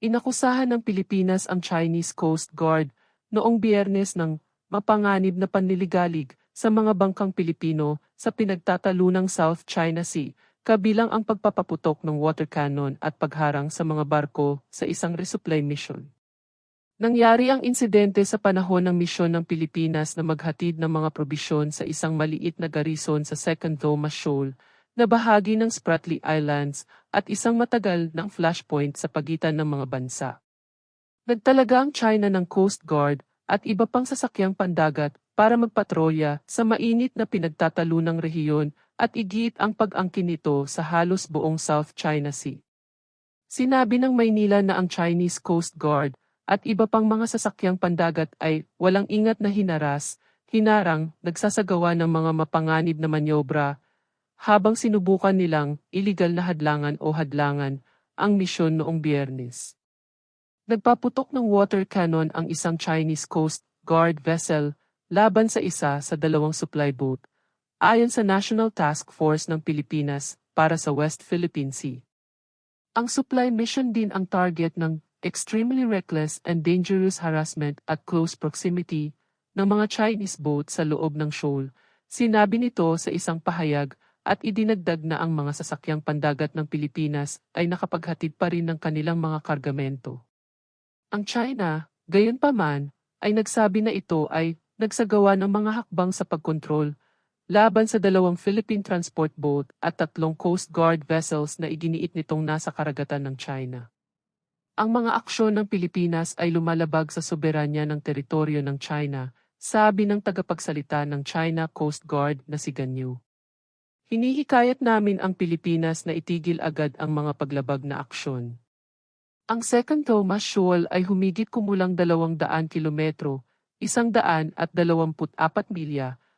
Inakusahan ng Pilipinas ang Chinese Coast Guard noong biyernes ng mapanganib na panliligalig sa mga bangkang Pilipino sa pinagtatalunang South China Sea, kabilang ang pagpapaputok ng water cannon at pagharang sa mga barko sa isang resupply mission. Nangyari ang insidente sa panahon ng misyon ng Pilipinas na maghatid ng mga probisyon sa isang maliit na garrison sa Second Thomas Shoal, na bahagi ng Spratly Islands at isang matagal ng flashpoint sa pagitan ng mga bansa. Nagtalaga ang China ng Coast Guard at iba pang sasakyang pandagat para magpatrolya sa mainit na pinagtatalunang rehiyon at igit ang pag-angkin nito sa halos buong South China Sea. Sinabi ng Maynila na ang Chinese Coast Guard at iba pang mga sasakyang pandagat ay walang ingat na hinaras, hinarang, nagsasagawa ng mga mapanganib na manyobra, habang sinubukan nilang iligal na hadlangan o hadlangan ang misyon noong biyernes. Nagpaputok ng water cannon ang isang Chinese Coast Guard vessel laban sa isa sa dalawang supply boat, ayon sa National Task Force ng Pilipinas para sa West Philippine Sea. Ang supply mission din ang target ng extremely reckless and dangerous harassment at close proximity ng mga Chinese boat sa loob ng shoal, sinabi nito sa isang pahayag at idinagdag na ang mga sasakyang pandagat ng Pilipinas ay nakapaghatid pa rin ng kanilang mga kargamento. Ang China, gayon pa man, ay nagsabi na ito ay nagsagawa ng mga hakbang sa pagkontrol laban sa dalawang Philippine transport boat at tatlong Coast Guard vessels na iginiit nitong nasa karagatan ng China. Ang mga aksyon ng Pilipinas ay lumalabag sa soberanya ng teritoryo ng China, sabi ng tagapagsalita ng China Coast Guard na si Ganyu. Hinihikayat namin ang Pilipinas na itigil agad ang mga paglabag na aksyon. Ang Second Thomas Shoal ay humigit kumulang 200 kilometro, isang daan at 24 milya,